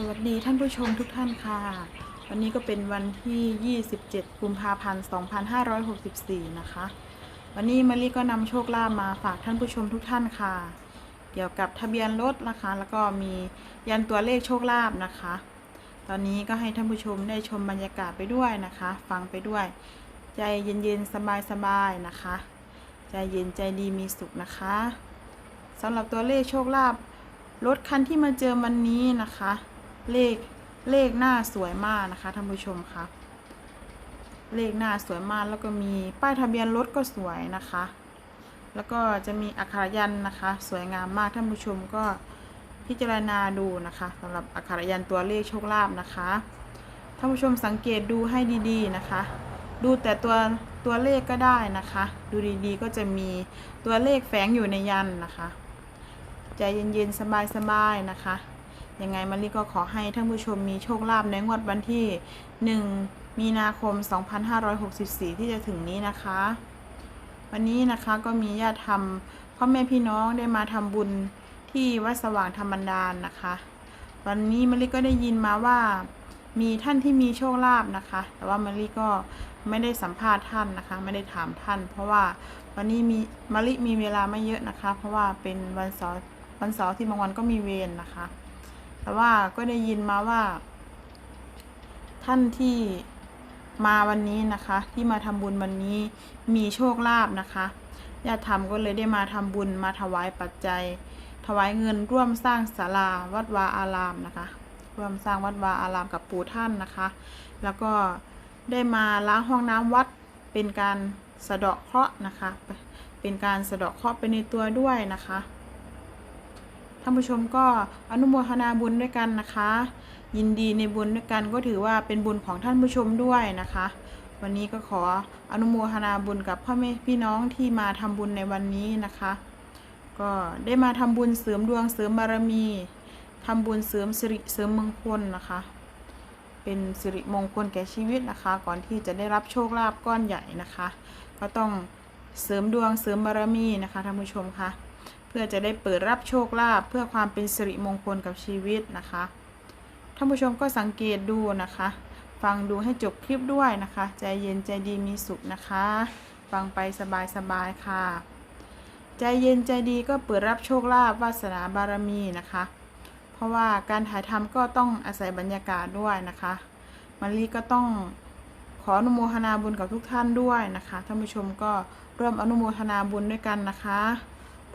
สวัสดีท่านผู้ชมทุกท่านค่ะ วันนี้ก็เป็นวันที่ 27 กุมภาพันธ์ 2564 นะคะ วันนี้มารีก็นำโชคลาภมาฝากท่านผู้ชมทุกท่านค่ะ เกี่ยวกับทะเบียนรถนะคะ แล้วก็มียันตัวเลขโชคลาภนะคะ ตอนนี้ก็ให้ท่านผู้ชมได้ชมบรรยากาศไปด้วยนะคะ ฟังไปด้วย ใจเย็นๆสบายๆนะคะ ใจเย็นใจดีมีสุขนะคะสำหรับตัวเลขโชคลาภรถคันที่มาเจอวันนี้นะคะ เลขเลขหน้าสวยมากนะคะท่านผู้ชมคะเลขหน้าสวยมากแล้วก็มีป้ายทะเบียนรถก็สวยนะคะ แล้วก็จะมีอักขรยันนะคะ สวยงามมากท่านผู้ชมก็พิจารณาดูนะคะสำหรับอักขรยันตัวเลขโชคลาภนะคะท่านผู้ชมสังเกตดูให้ดีๆนะคะ ดูแต่ตัวตัวเลขก็ได้นะคะ ดูดีๆก็จะมีตัวเลขแฝงอยู่ในยันนะคะ ใจเย็นๆสบายๆนะคะ ยังไงมารีก็ขอให้ท่านผู้ชมมีโชคลาภในงวดวันที่ 1 มีนาคม 2564 ที่จะถึงนี้นะคะ วันนี้นะคะก็มีญาติธรรมพ่อแม่พี่น้องได้มาทำบุญที่วัดสว่างธรรมบันดาลนะคะ วันนี้มารีก็ได้ยินมาว่ามีท่านที่มีโชคลาภนะคะ แต่ว่ามารีก็ไม่ได้สัมภาษณ์ท่านนะคะ ไม่ได้ถามท่าน เพราะว่าวันนี้มีมารีมีเวลาไม่เยอะนะคะ เพราะว่าเป็นวันเสาร์วันเสาร์ที่บางวันก็มีเวรนะคะ แต่ว่าก็ได้ยินมาว่า ท่านที่มาวันนี้นะคะ ที่มาทำบุญวันนี้มีโชคลาภนะคะญาติธรรมก็เลยได้มาทำบุญมาถวายปัจจัย ถวายเงินร่วมสร้างศาลาวัดวาอารามนะคะ ร่วมสร้างวัดวาอารามกับปู่ท่านนะคะ แล้วก็ได้มาล้างห้องน้ำวัดเป็นการสะเดาะเคราะห์นะคะ เป็นการสะเดาะเคราะห์ไปในตัวด้วยนะคะ ท่านผู้ชมก็อนุโมทนาบุญด้วยกันนะคะ ยินดีในบุญด้วยกันก็ถือว่าเป็นบุญของท่านผู้ชมด้วยนะคะ วันนี้ก็ขออนุโมทนาบุญกับพ่อแม่พี่น้องที่มาทำบุญในวันนี้นะคะ ก็ได้มาทำบุญเสริมดวงเสริมบารมีทำบุญเสริมสิริเสริมมงคลนะคะ เป็นสิริมงคลแก่ชีวิตนะคะ ก่อนที่จะได้รับโชคลาภก้อนใหญ่นะคะ ก็ต้องเสริมดวงเสริมบารมีนะคะท่านผู้ชมคะ พื่อจะได้เปิดรับโชคลาภเพื่อความเป็นสิริมงคลกับชีวิตนะคะท่านผู้ชมก็สังเกตดูนะคะ ฟังดูให้จบคลิปด้วยนะคะ ใจเย็นใจดีมีสุขนะคะ ฟังไปสบายๆค่ะ ใจเย็นใจดีก็เปิดรับโชคลาภวาสนาบารมีนะคะ เพราะว่าการถ่ายทำก็ต้องอาศัยบรรยากาศด้วยนะคะมารีก็ต้องขออนุโมทนาบุญกับทุกท่านด้วยนะคะท่านผู้ชมก็ร่วมอนุโมทนาบุญด้วยกันนะคะ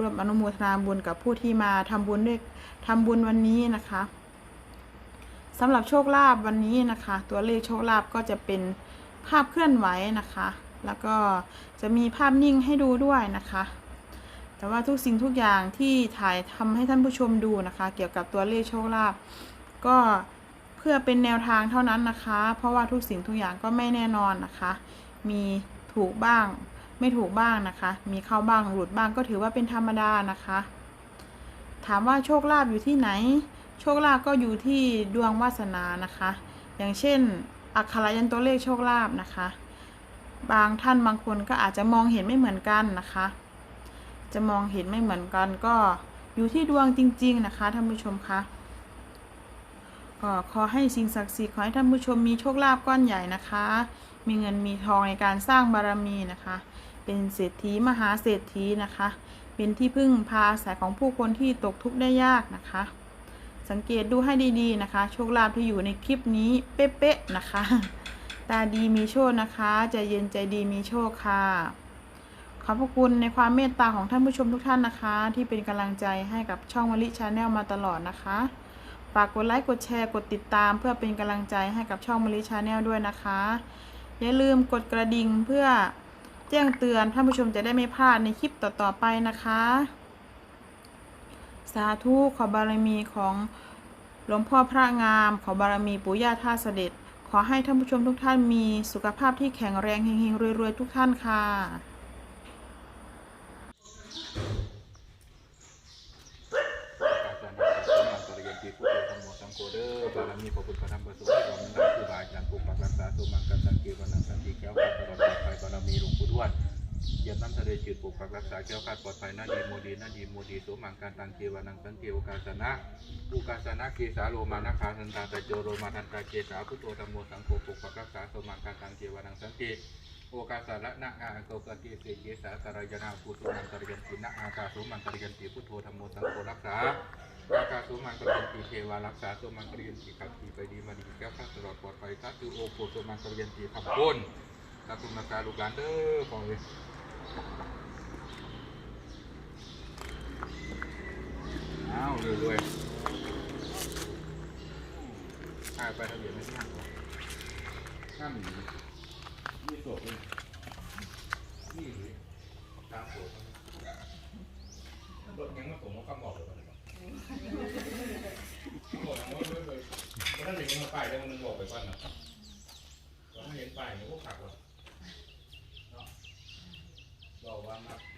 ร่วมอนุโมทนาบุญกับผู้ที่มาทำบุญด้วยทำบุญวันนี้นะคะสำหรับโชคลาภวันนี้นะคะ ตัวเลขโชคลาภก็จะเป็นภาพเคลื่อนไหวนะคะ แล้วก็จะมีภาพนิ่งให้ดูด้วยนะคะ แต่ว่าทุกสิ่งทุกอย่างที่ถ่ายทำให้ท่านผู้ชมดูนะคะ เกี่ยวกับตัวเลขโชคลาภก็เพื่อเป็นแนวทางเท่านั้นนะคะ เพราะว่าทุกสิ่งทุกอย่างก็ไม่แน่นอนนะคะ มีถูกบ้าง ไม่ถูกบ้างนะคะ มีเข้าบ้างหลุดบ้างก็ถือว่าเป็นธรรมดานะคะ ถามว่าโชคลาภอยู่ที่ไหน โชคลาภก็อยู่ที่ดวงวาสนานะคะ อย่างเช่น อักขระยันตัวเลขโชคลาภนะคะ บางท่านบางคนก็อาจจะมองเห็นไม่เหมือนกันนะคะ จะมองเห็นไม่เหมือนกันก็อยู่ที่ดวงจริง ๆ นะคะท่านผู้ชมคะก็ขอให้สิ่งศักดิ์สิทธิ์ขอให้ท่านผู้ชมมีโชคลาภก้อนใหญ่นะคะ มีเงินมีทองในการสร้างบารมีนะคะ เป็นเศรษฐีมหาเศรษฐีนะคะ เป็นที่พึ่งพาอาศัยของผู้คนที่ตกทุกข์ได้ยากนะคะ สังเกตดูให้ดีๆนะคะ โชคลาภที่อยู่ในคลิปนี้เป๊ะๆนะคะ ตาดีมีโชคนะคะใจเย็นใจดีมีโชคค่ะขอบพระคุณในความเมตตาของท่านผู้ชมทุกท่านนะคะ ที่เป็นกำลังใจให้กับช่องมะลิชาแนลมาตลอดนะคะฝากกดไลค์กดแชร์กดติดตาม เพื่อเป็นกำลังใจให้กับช่องมลิชาแนลด้วยนะคะ อย่าลืมกดกระดิ่งเพื่อ แจ้งเตือนท่านผู้ชมจะได้ไม่พลาดในคลิปต่อๆไปนะคะ สาธุขอบารมีของหลวงพ่อพระงาม ขอบารมีปู่ย่าท่าเสด็จ ขอให้ท่านผู้ชมทุกท่านมีสุขภาพที่แข็งแรงเฮงๆรวยๆทุกท่านค่ะการสอรรมะสอนปริยัติพุทโธรรมโมสังโฆเด้อบารมีพระพุทธพระธรรมพระสงฆ์ที่เรมีครูบาอาจารย์ปปักรักษาตัวมังกันสังเกตวันนังสันติแก้วปลอดารมีหลวงปู่ทวดเหยียบน้ำทะเลจืดปกปักรักษาแก้วคาดปลอดภัยนาดีโมดีนาดีโมดีสวมังการตังเกวานังสังเกวกาสนะอุกาสนะเกสาโลมานาคาสันตาตะโจโรมาทันตาเกสาพุทโธธรรมโมสังโฆปกปักรักษาสมังการตังเกวานังสังเกโอกาสาระนะอาโกกเกเสเกสาตรายนาปุตุนังตรยันตินะอากาสวมังตรยันติพุทโธธรรมโมสังโฆรักษาอากาสวมังกรยันติเทวารักษาสมังกรยันติขับขี่ไปดีมาดีแก้วข้าตลอดปลอดภัยทัตุโอโปสวมังกรยันติขับพ้น ตาตุนาการลูกหลานเด้อของเลยอ้าวรวยๆถ่ายไปทะเบียนไม่ทันห้ามหนีนี่โสดเลยนี่เลยตามโสดรถยังไมาส่งมาคำบอกเลยบอกนะว่าเลยถ้าเห็นมันไปแล้วมันบอกไปก่อนนะถ้าเห็นไปมันก็ขักหรอกเนาะ บ